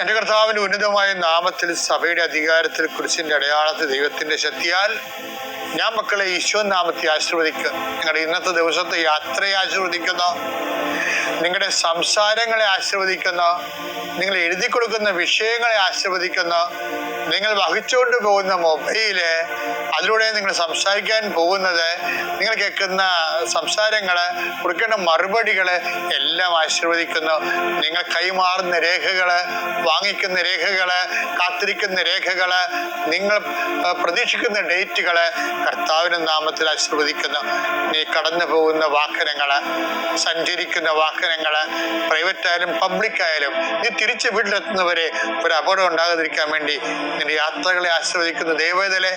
എന്റെ കർത്താവിന്റെ ഉന്നതമായ നാമത്തിൽ സഭയുടെ അധികാരത്തിൽ കുരിശിന്റെ അടയാളത്തിൽ ദൈവത്തിന്റെ ശക്തിയാൽ ഞാൻ മക്കളെ ഈശോ നാമത്തെ ആശീർവദിക്കുക. നിങ്ങളുടെ ഇന്നത്തെ ദിവസത്തെ യാത്രയെ ആശീർവദിക്കുന്നു നിങ്ങളുടെ സംസാരങ്ങളെ ആശീർവദിക്കുന്ന നിങ്ങൾ എഴുതി കൊടുക്കുന്ന വിഷയങ്ങളെ ആശീർവദിക്കുന്ന നിങ്ങൾ വഹിച്ചുകൊണ്ട് പോകുന്ന മൊബൈൽ അതിലൂടെ നിങ്ങൾ സംസാരിക്കാൻ പോകുന്നത് നിങ്ങൾ കേൾക്കുന്ന സംസാരങ്ങൾ കൊടുക്കേണ്ട മറുപടികൾ എല്ലാം ആശീർവദിക്കുന്നു. നിങ്ങൾ കൈമാറുന്ന രേഖകൾ വാങ്ങിക്കുന്ന രേഖകൾ കാത്തിരിക്കുന്ന രേഖകൾ നിങ്ങൾ പ്രതീക്ഷിക്കുന്ന ഡേറ്റുകൾ കർത്താവിന്റെ നാമത്തിൽ ആശീർവദിക്കുന്നു. നീ കടന്നു പോകുന്ന വാഹനങ്ങൾ സഞ്ചരിക്കുന്ന വാഹനങ്ങൾ പ്രൈവറ്റ് ആയാലും പബ്ലിക് ആയാലും നീ തിരിച്ച് വീട്ടിലെത്തുന്നവരെ ഒരു അപകടം ഉണ്ടാകാതിരിക്കാൻ വേണ്ടി നിന്റെ യാത്രകളെ ആശ്രവദിക്കുന്ന ദൈവതലെ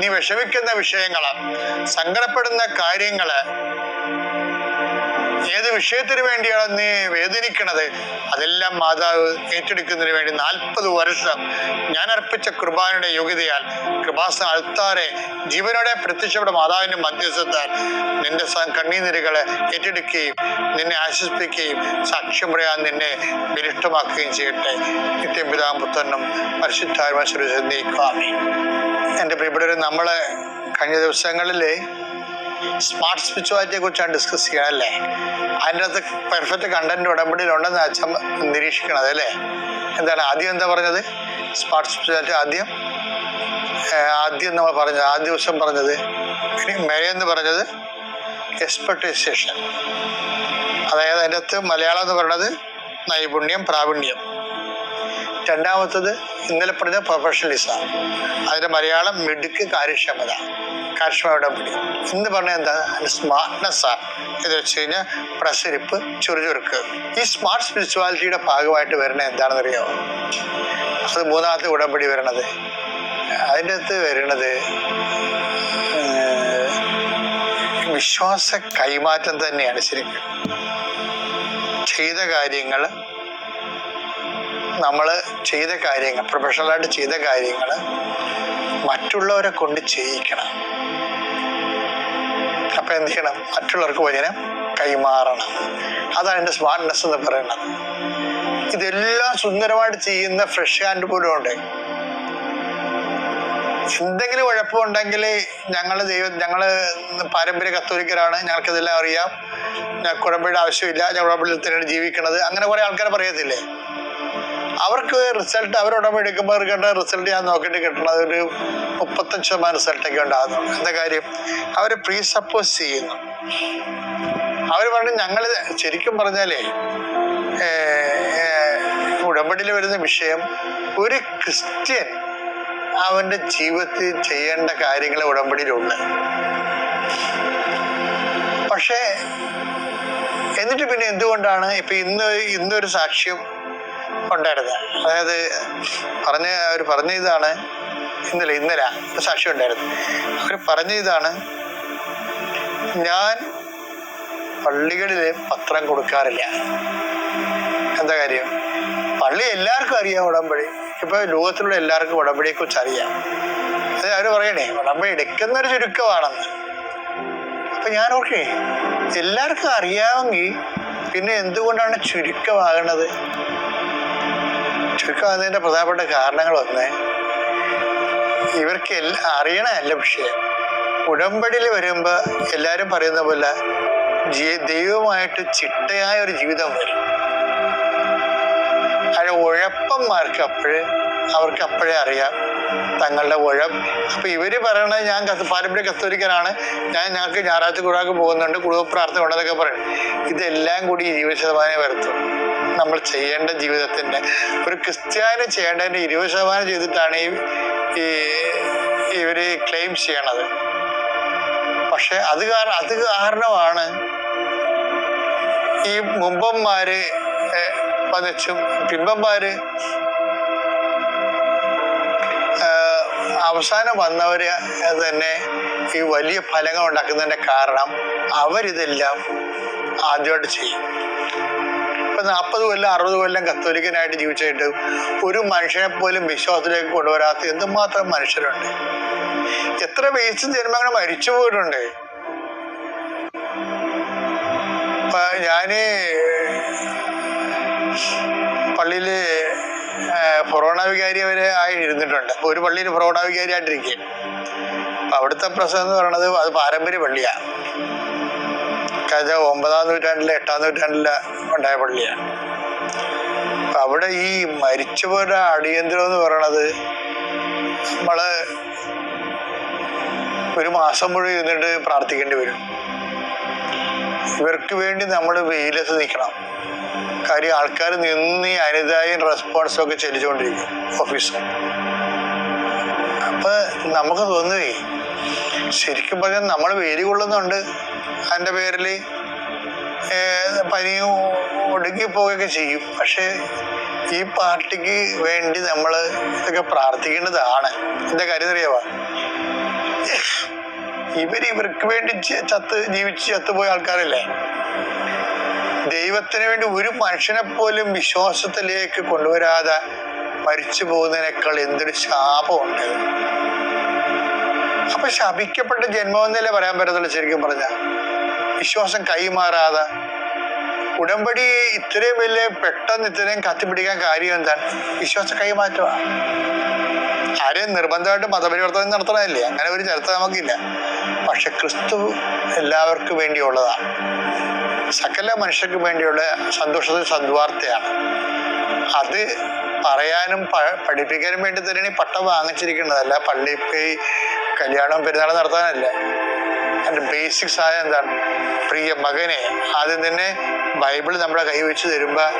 നീ വിഷമിക്കുന്ന വിഷയങ്ങൾ സങ്കടപ്പെടുന്ന കാര്യങ്ങൾ ഏത് വിഷയത്തിന് വേണ്ടിയാണ് നീ വേദനിക്കണത്? അതെല്ലാം മാതാവ് ഏറ്റെടുക്കുന്നതിന് വേണ്ടി നാൽപ്പത് വർഷം ഞാൻ അർപ്പിച്ച കൃപാനയുടെ യോഗ്യതയാൽ കൃപാസന അൾത്താറെ ജീവനോടെ പ്രത്യക്ഷപ്പെട്ട മാതാവിന്റെ മധ്യസ്ഥത്താൽ നിന്റെ കണ്ണീനിരകളെ ഏറ്റെടുക്കുകയും നിന്നെ ആശ്വസിപ്പിക്കുകയും സാക്ഷ്യം പറയാൻ നിന്നെ വിരിഷ്ടമാക്കുകയും ചെയ്യട്ടെ. നിത്യം പിതാമ്പുത്രനും പരിശുദ്ധാത്മാശ്രീ എന്റെ പ്രിയപ്പെട്ടവർ നമ്മളെ കഴിഞ്ഞ ദിവസങ്ങളിൽ സ്മാർട്ട് സ്പിരിച്വാലിറ്റിയെ കുറിച്ചാണ് ഡിസ്കസ് ചെയ്യണം അല്ലേ? അതിന്റെ അകത്ത് പെർഫെക്റ്റ് കണ്ടന്റ് ഉടമ്പടിയിലുണ്ടെന്ന് അച്ഛൻ നിരീക്ഷിക്കണത് അല്ലേ? എന്താണ് ആദ്യം എന്താ പറഞ്ഞത്? സ്മാർട്ട് സ്പിരിച്വാലിറ്റി ആദ്യം ആദ്യം നമ്മൾ പറഞ്ഞത് ആദ്യ ദിവസം പറഞ്ഞത് മേയെന്ന് പറഞ്ഞത് എക്സ്പെർട്ടൈസേഷൻ അതായത് അതിന്റെ അകത്ത് മലയാളം എന്ന് പറയുന്നത് നൈപുണ്യം പ്രാവീണ്യം. രണ്ടാമത്തത് ഇന്നലെ പറഞ്ഞ പ്രൊഫഷണലിസം അതിന്റെ മലയാളം മിടുക്ക് കാര്യക്ഷമത കാര്യക്ഷമയുടെ പിടി. ഇന്ന് പറഞ്ഞ എന്താ? സ്മാർട്ട്നെസ്സാണ് എന്ന് വെച്ച് കഴിഞ്ഞാൽ പ്രസരിപ്പ് ചുറുചുറുക്ക്. ഈ സ്മാർട്ട് സ്പിരിച്വാലിറ്റിയുടെ ഭാഗമായിട്ട് വരുന്നത് എന്താണെന്ന് അറിയാമോ അത് മൂന്നാമത്തെ ഉടമ്പടി വരണത്. അതിന്റെ അകത്ത് വരുന്നത് വിശ്വാസ കൈമാറ്റം തന്നെയാണ് ശരിക്കും. ചെയ്ത കാര്യങ്ങൾ നമ്മൾ ചെയ്ത കാര്യങ്ങൾ പ്രൊഫഷണലായിട്ട് ചെയ്ത കാര്യങ്ങൾ മറ്റുള്ളവരെ കൊണ്ട് ചെയ്യിക്കണം. അപ്പം എന്ത് ചെയ്യണം? മറ്റുള്ളവർക്ക് വചനം കൈമാറണം. അതാണ് എന്റെ സ്മാർട്ട്നെസ് എന്ന് പറയുന്നത്. ഇതെല്ലാം സുന്ദരമായിട്ട് ചെയ്യുന്ന ഫ്രഷ് ഹാൻഡ് പോലും ഉണ്ട്. എന്തെങ്കിലും കുഴപ്പമുണ്ടെങ്കിൽ ഞങ്ങൾ ദൈവം ഞങ്ങൾ പാരമ്പര്യ കത്തോലിക്കരാണ്. ഞങ്ങൾക്കിതെല്ലാം അറിയാം. കുഴമ്പയുടെ ആവശ്യമില്ല. ഞങ്ങൾ ഉടമ്പടിയിൽ തന്നെയാണ് ജീവിക്കണത് അങ്ങനെ കുറേ ആൾക്കാർ പറയത്തില്ലേ? അവർക്ക് റിസൾട്ട് എടുക്കുമ്പോൾ കിട്ടുന്ന റിസൾട്ട് ഞാൻ നോക്കിയിട്ട് കിട്ടണത്? ഒരു മുപ്പത്തഞ്ച് ശതമാനം റിസൾട്ടൊക്കെ ഉണ്ടാകുന്നു എന്താ കാര്യം? അവർ പ്രീ സപ്പോസ് ചെയ്യുന്നു. അവർ പറഞ്ഞു ഞങ്ങൾ ശരിക്കും പറഞ്ഞാലേ ഉടമ്പടിയിൽ വരുന്ന വിഷയം ഒരു ക്രിസ്ത്യൻ അവന്റെ ജീവിതത്തിൽ ചെയ്യേണ്ട കാര്യങ്ങൾ ഉടമ്പടിയിലുണ്ട്. പക്ഷേ എന്നിട്ട് പിന്നെ എന്തുകൊണ്ടാണ് ഇപ്പം ഇന്ന് ഇന്നൊരു സാക്ഷ്യം ഉണ്ടായിരുന്നത്. അതായത് പറഞ്ഞ അവർ പറഞ്ഞ ഇതാണ് ഇന്നലെ ഇന്നലെ സാക്ഷി ഉണ്ടായിരുന്നു അവർ പറഞ്ഞ ഇതാണ് ഞാൻ പള്ളികളിൽ പത്രം കൊടുക്കാറില്ല. എന്താ കാര്യം? പള്ളി എല്ലാവർക്കും അറിയാം ഉടമ്പടി. ഇപ്പൊ ലോകത്തിലുള്ള എല്ലാവർക്കും ഉടമ്പടിയെ കുറിച്ച് അറിയാം. അത് അവർ പറയണേ ഉടമ്പടി എടുക്കുന്ന ഒരു ചുരുക്കമാണെന്ന്. അപ്പൊ ഞാൻ ഓക്കെ എല്ലാവർക്കും അറിയാമെങ്കിൽ പിന്നെ എന്തുകൊണ്ടാണ് ചുരുക്കമാകണത്? ചുരുക്കമാകുന്നതിന്റെ പ്രധാനപ്പെട്ട കാരണങ്ങൾ ഒന്ന് ഇവർക്ക് അറിയണമല്ല വിഷയം. ഉടമ്പടിയിൽ വരുമ്പോൾ എല്ലാവരും പറയുന്ന പോലെ ജീ- ദൈവമായിട്ട് ചിട്ടയായ ഒരു ജീവിതം വരും. അത് ഉഴപ്പന്മാർക്ക് അപ്പോഴേ അവർക്ക് അപ്പോഴേ അറിയാം. തങ്ങളുടെ ഉഴം. അപ്പൊ ഇവർ പറയണത് ഞാൻ പാരമ്പര്യ കത്തോലിക്കനാണ് ഞാൻ ഞങ്ങൾക്ക് ഞായറാഴ്ച കുഴാക്ക് പോകുന്നുണ്ട്. കുടുംബ പ്രാർത്ഥന ഉണ്ടെന്നൊക്കെ പറയും. ഇതെല്ലാം കൂടി ഇരുപത് ശതമാനം വരുത്തും. നമ്മൾ ചെയ്യേണ്ട ജീവിതത്തിന്റെ ഒരു ക്രിസ്ത്യാനി ചെയ്യേണ്ടതിന്റെ ഇരുപത് ശതമാനം ചെയ്തിട്ടാണ് ഈ ഇവർ ക്ലെയിം ചെയ്യണത്. പക്ഷെ അത് കാരണം അത് കാരണമാണ് ഈ മുമ്പന്മാര് വന്നിച്ചും പിമ്പന്മാര് അവസാനം വന്നവര് തന്നെ ഈ വലിയ ഫലങ്ങൾ ഉണ്ടാക്കുന്നതിന്റെ കാരണം അവരിതെല്ലാം ആദ്യമായിട്ട് ചെയ്യും. ഇപ്പൊ നാൽപ്പത് കൊല്ലം അറുപത് കൊല്ലം കത്തോലിക്കനായിട്ട് ജീവിച്ചിട്ട് ഒരു മനുഷ്യനെ പോലും വിശ്വാസത്തിലേക്ക് കൊണ്ടുവരാത്ത എന്തുമാത്രം മനുഷ്യരുണ്ട്. എത്ര വേസ്റ്റ് ജന്മങ്ങൾ മരിച്ചു പോയിട്ടുണ്ട്. ഞാൻ ഞാൻ പള്ളിയിൽ ഫൊറോണ വികാരി അവർ ആയി ഇരുന്നിട്ടുണ്ട്. ഒരു പള്ളിയിൽ ഫൊറോണ വികാരിയായിട്ടിരിക്കുകയാണ് അപ്പൊ അവിടുത്തെ പ്രശ്നം എന്ന് പറയുന്നത് അത് പാരമ്പര്യ പള്ളിയാണ്. കാരണം ഒമ്പതാം നൂറ്റാണ്ടിലെ എട്ടാം നൂറ്റാണ്ടിലെ ഉണ്ടായ പള്ളിയാണ്. അവിടെ ഈ മരിച്ചുപോരുടെ അടിയന്തരം എന്ന് പറയണത് നമ്മൾ ഒരു മാസം മുഴുവൻ ഇരുന്നിട്ട് പ്രാർത്ഥിക്കേണ്ടി വരും. ഇവർക്ക് വേണ്ടി നമ്മൾ വെയിലത്ത് നിൽക്കണം. കാര്യം ആൾക്കാർ നിന്ന് അനിതായും റെസ്പോൺസും ഒക്കെ ചലിച്ചുകൊണ്ടിരിക്കും ഓഫീസും അപ്പൊ നമുക്ക് തോന്നുകയെ ശരിക്കും പറഞ്ഞാൽ നമ്മൾ വേലി കൊള്ളുന്നുണ്ട് അതിന്റെ പേരിൽ പനിയും ഒടുങ്ങി പോവുകയൊക്കെ ചെയ്യും. പക്ഷേ ഈ പാർട്ടിക്ക് വേണ്ടി നമ്മൾ ഇതൊക്കെ പ്രാർത്ഥിക്കേണ്ടതാണ്. എന്റെ കാര്യം അറിയാവാ? ഇവർ ഇവർക്ക് വേണ്ടി ചത്ത് ജീവിച്ച് ചത്തുപോയ ആൾക്കാരല്ലേ? ദൈവത്തിന് വേണ്ടി ഒരു മനുഷ്യനെ പോലും വിശ്വാസത്തിലേക്ക് കൊണ്ടുവരാതെ മരിച്ചു പോകുന്നതിനേക്കാൾ എന്തൊരു ശാപമുണ്ട്. അപ്പൊ ശപിക്കപ്പെട്ട ജന്മമെന്നല്ലേ പറയാൻ പറ്റത്തുള്ളൂ ശരിക്കും പറഞ്ഞ വിശ്വാസം കൈമാറാതെ ഉടമ്പടി ഇത്രയും വലിയ പെട്ടെന്ന് ഇത്രയും കത്തിപ്പിടിക്കാൻ കാര്യം എന്താണ്? വിശ്വാസ കൈമാറ്റമാണ് ആരെയും നിർബന്ധമായിട്ട് മതപരിവർത്തനം നടത്തണമല്ലേ അങ്ങനെ ഒരു ചരിത്രം നമുക്കില്ല. പക്ഷെ ക്രിസ്തു എല്ലാവർക്കും വേണ്ടിയുള്ളതാണ്. സകല മനുഷ്യർക്ക് വേണ്ടിയുള്ള സന്തോഷത്തിൽ സദ്വാർത്തയാണ്. അത് പറയാനും പഠിപ്പിക്കാനും വേണ്ടി തന്നെയാണ് ഈ പട്ടം വാങ്ങിച്ചിരിക്കുന്നതല്ല പള്ളിയിൽ പോയി കല്യാണം പെരുന്നാൾ നടത്താനല്ല. അതിന്റെ ബേസിക്സ് ആയ എന്താണ്? പ്രിയ മകനെ ആദ്യം തന്നെ ബൈബിൾ നമ്മുടെ കൈവച്ച് തരുമ്പോൾ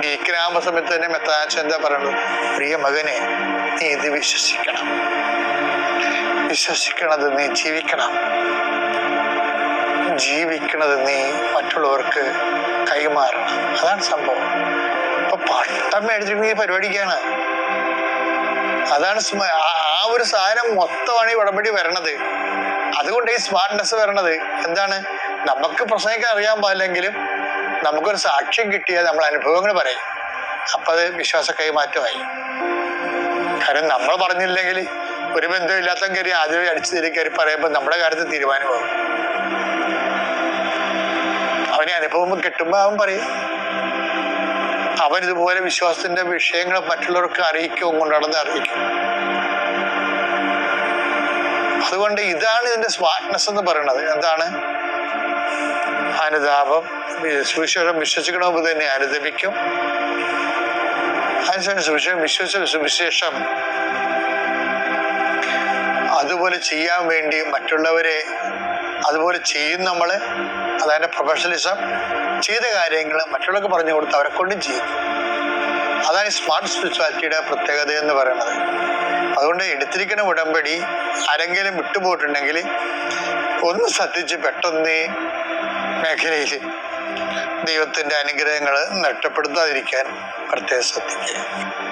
ഡീക്കനാകുമ്പോൾ സമയത്ത് തന്നെ മെത്താച്ച എന്താ പറയുന്നത്? പ്രിയ മകനെ നീ ഇത് വിശ്വസിക്കണം. വിശ്വസിക്കണത് നീ ജീവിക്കണം. ജീവിക്കണത് നീ മറ്റുള്ളവർക്ക് കൈമാറണം. അതാണ് സംഭവം. ഇപ്പൊ പട്ടം മേടിച്ചിട്ട് പരിപാടിക്കാണ്. അതാണ് ആ- ഒരു സാധനം മൊത്തമാണ് ഈ ഉടമ്പടി വരണത്. അതുകൊണ്ട് ഈ സ്മാർട്ട്നെസ് വരണത്. എന്താണ്? നമുക്ക് പ്രസംഗിക്കാൻ അറിയാൻ പാടില്ലെങ്കിലും നമുക്കൊരു സാക്ഷ്യം കിട്ടിയാൽ നമ്മൾ അനുഭവങ്ങൾ പറയും. അപ്പൊ അത് വിശ്വാസ കൈമാറ്റമായി. കാരണം നമ്മൾ പറഞ്ഞില്ലെങ്കിൽ ഒരു ബന്ധമില്ലാത്ത കയറി ആദ്യം അടിച്ചു തിരി കയറി പറയുമ്പോൾ നമ്മുടെ കാര്യത്തിൽ തീരുമാനമാകും. അനുഭവം കിട്ടുമ്പോൾ അവൻ പറയും അവൻ ഇതുപോലെ വിശ്വാസത്തിന്റെ വിഷയങ്ങൾ മറ്റുള്ളവർക്ക് അറിയിക്കും കൊണ്ടാണെന്ന് അറിയിക്കും. അതുകൊണ്ട് ഇതാണ് ഇതിന്റെ സ്മാർട്ട്നെസ് എന്ന് പറയുന്നത്. എന്താണ്? അനുതാപം. സുവിശേഷം വിശ്വസിക്കണമെന്ന് തന്നെ അനുദപിക്കും. അതിനുശേഷം സുവിശേഷം വിശ്വസിച്ച സുവിശേഷം. അതുപോലെ ചെയ്യാൻ വേണ്ടി മറ്റുള്ളവരെ അതുപോലെ ചെയ്യും നമ്മൾ അതായത് പ്രൊഫഷണലിസം ചെയ്ത കാര്യങ്ങൾ മറ്റുള്ളവർക്ക് പറഞ്ഞു കൊടുത്ത് അവരെ കൊണ്ടും ചെയ്യും. അതാണ് സ്മാർട്ട് സ്പിരിച്വാലിറ്റിയുടെ പ്രത്യേകത എന്ന് പറയുന്നത്. അതുകൊണ്ട് എടുത്തിരിക്കുന്ന ഉടമ്പടി ആരെങ്കിലും വിട്ടുപോയിട്ടുണ്ടെങ്കിൽ ഒന്ന് ശ്രദ്ധിച്ച് പെട്ടെന്ന് മേഖലയിൽ ദൈവത്തിന്റെ അനുഗ്രഹങ്ങൾ നഷ്ടപ്പെടുത്താതിരിക്കാൻ പ്രത്യേകം ശ്രദ്ധിക്കുക.